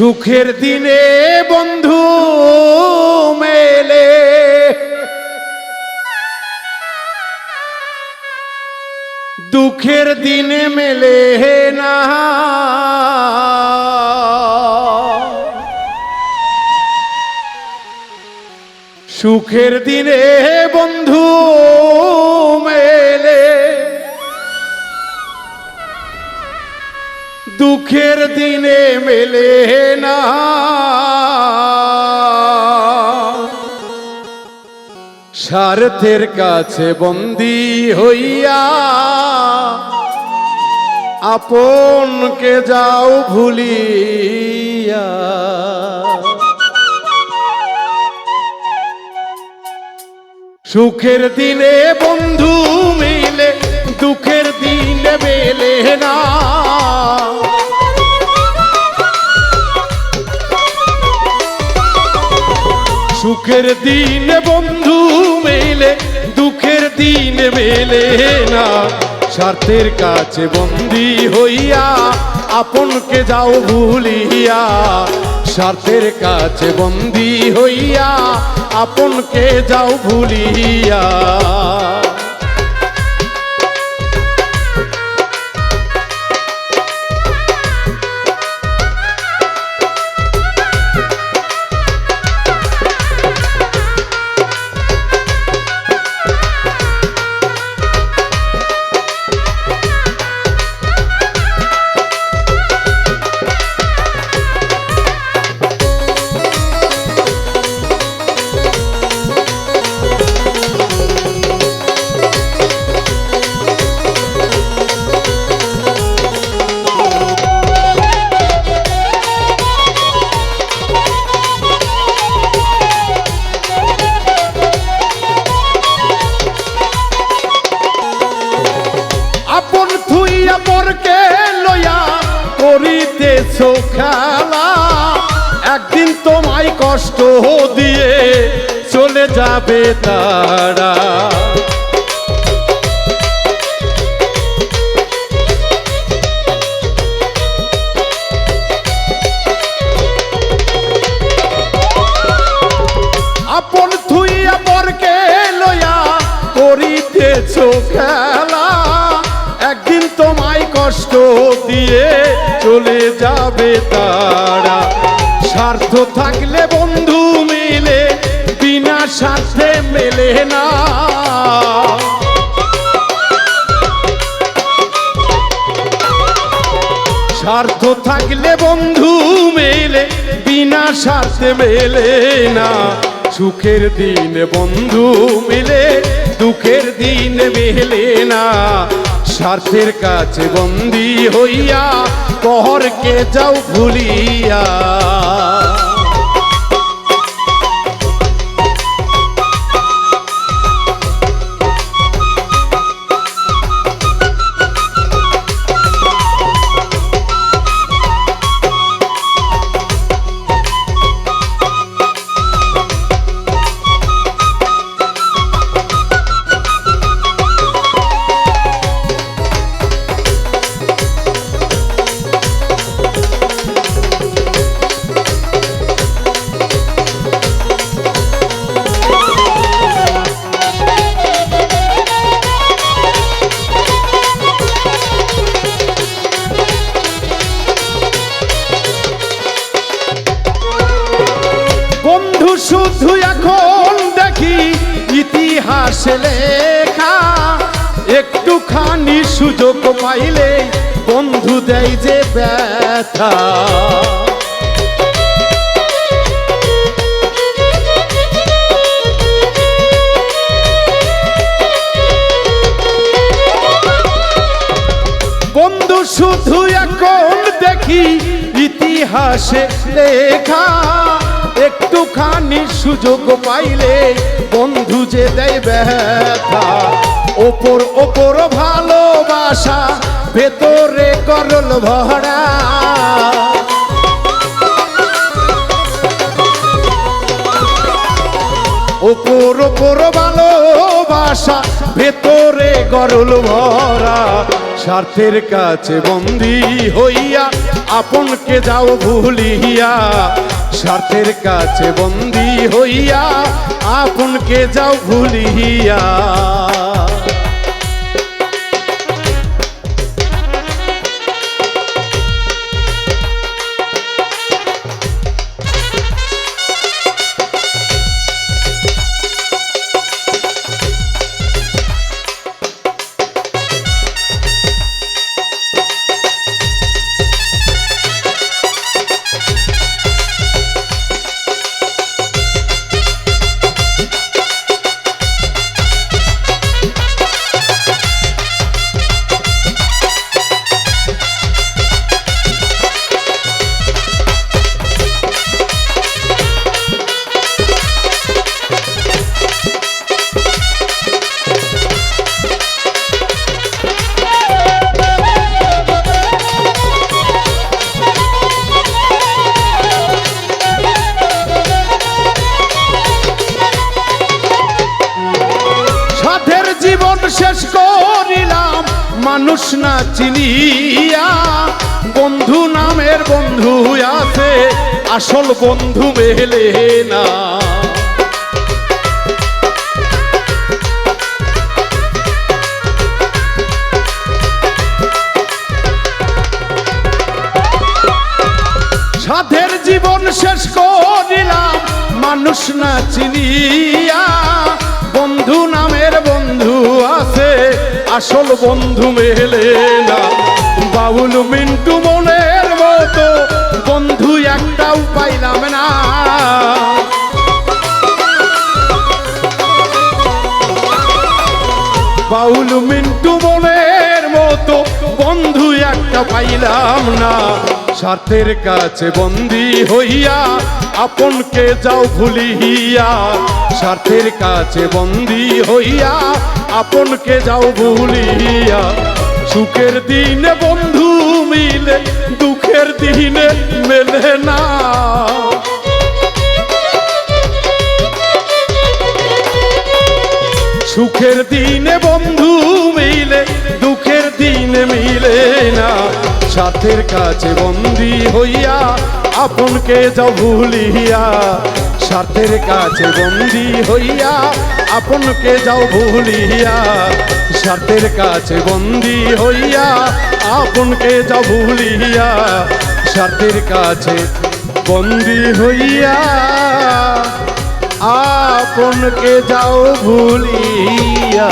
সুখের দিনে বন্ধু মেলে। দুঃখের দিনে মেলে না। সুখের দিনে বন্ধু মেলে। দুঃখের দিনে মেলে না। স্বার্থের কাছে বন্দি হইয়া আপনকে যাও ভুলিয়া। সুখের দিনে বন্ধু মিলে, দুঃখের দিনে মেলে না। সুখের দিন বন্ধু মেলে, দুঃখের দিন মেলে না। স্বার্থের কাছে বন্দি হইয়া, আপনকে যাও ভুলিয়া। স্বার্থের কাছে বন্দি হইয়া, আপনকে যাও ভুলিয়া। করিতেছ খেলা একদিন তোমায় কষ্ট দিয়ে চলে যাবে তারা। চলে যাবে তারা। স্বার্থ থাকলে বন্ধু মিলে, বিনা স্বার্থে মেলে না। স্বার্থ থাকলে বন্ধু মেলে, বিনা স্বার্থে মেলে না। সুখের দিন বন্ধু মিলে, দুঃখের দিন মেলে না। স্বার্থের কাছে বন্দি হইয়া পহরকে যাও ভুলিয়া বন্ধু একটুখানি সুযোগ পাইলে বন্ধু দেয় যে ব্যথা। বন্ধু শুধু এখন দেখি ইতিহাসে লেখা। একটুখানি সুযোগ পাইলে বন্ধু যে দেয় ব্যথা। ওপর ওপর ভালোবাসা, ভেতরে করল ভরা। ওপর ওপর ভালোবাসা, ভেতরে গরল ভরা। স্বার্থের কাছে বন্দি হইয়া, আপনকে যাও ভুলিয়া। স্বার্থের কাছে বন্দি হইয়া, আপনকে যাও ভুলিয়া। মানুষ না চিনিয়া, বন্ধু নামের বন্ধু আছে, আসল বন্ধু মেলে না। সাধের জীবন শেষ করিলাম, মানুষ না চিনিয়া, বন্ধু আছে আসল বন্ধু মেলে না বাবুল মিন্টু মনের মতো, বন্ধু একটাও পাইলাম না। বাউল মিন্টু মনের মতো, বন্ধু একটা পাইলাম না। স্বার্থের কাছে বন্দি হইয়া আপনকে যাও ভুলিয়া। স্বার্থের কাছে বন্দি হইয়া আপনকে যাও ভুলিয়া, সুখের দিনে বন্ধু মিলে, দুঃখের দিনে মেলে না। সুখের দিনে বন্ধু মিলে, দুঃখের দিনে মিলে না। সাথের কাছে বন্দি হইয়া আপনকে যাও ভুলিয়া, স্বার্থের কাছে বন্দি হইয়া, আপনকে যাও ভুলিয়া, স্বার্থের কাছে বন্দি হইয়া, আপনকে যাও ভুলিয়া, স্বার্থের কাছে বন্দি হইয়া, আপনকে যাও ভুলিয়া।